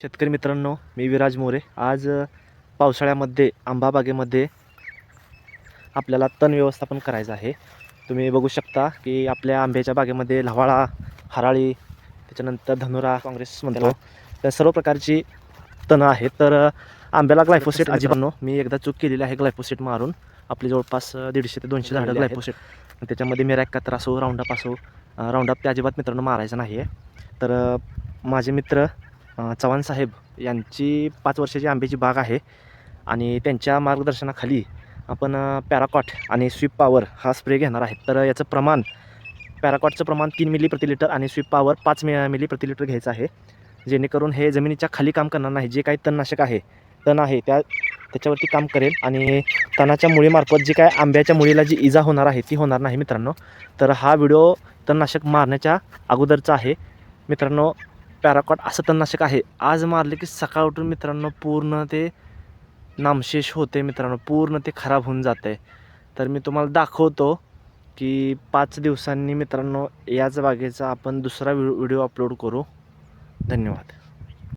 शेतकरी मित्रांनो मी विराज मोरे. आज पावसाळ्यामध्ये आंबा बागेमध्ये आपल्याला तण व्यवस्थापन करायचं आहे. तुम्ही बघू शकता की आपल्या आंब्याच्या बागेमध्ये लव्हाळा हराळी त्याच्यानंतर धनुरा काँग्रेस म्हणतो. त्या सर्व प्रकारची तणं आहेत. तर आंब्याला ग्लायफोसेट अजिबानो मी एकदा चूक केलेली आहे ग्लायफोसेट मारून. आपली जवळपास दीडशे ते दोनशे झाडं. ग्लायफोसेट त्याच्यामध्ये मेरा एकाहत्तर असो राऊंडअप असो राऊंडअप ते अजिबात मित्रांनो मारायचं नाही आहे तर माझे मित्र चव्हाण साहेब यांची पाच वर्षाची आंब्याची बाग आहे आणि त्यांच्या मार्गदर्शनाखाली आपण पॅराकॉट आणि स्वीप पॉवर हा स्प्रे घेणार आहे. तर याचं प्रमाण पॅराकॉटचं प्रमाण तीन मिली प्रति लिटर आणि स्वीप पॉवर पाच मि मिली प्रति लिटर घ्यायचं आहे. जेणेकरून हे जमिनीच्या खाली काम करणार नाही. जे काही तणनाशक आहे तण आहे त्या त्याच्यावरती काम करेल आणि तणाच्या मुळीमार्फत जी काय आंब्याच्या मुळीला जी इजा होणार आहे ती होणार नाही मित्रांनो. तर हा व्हिडिओ तणनाशक मारण्याच्या अगोदरचा आहे. मित्रांनो पॅराकॉट असं तणनाशक आहे. आज मारले की सकाळ उठून मित्रांनो पूर्ण ते नामशेष होते मित्रांनो. पूर्ण ते खराब होऊन जात आहे तर मी तुम्हाला दाखवतो की पाच दिवसांनी मित्रांनो याच बागेचा आपण दुसरा व्हिडिओ अपलोड करू. धन्यवाद.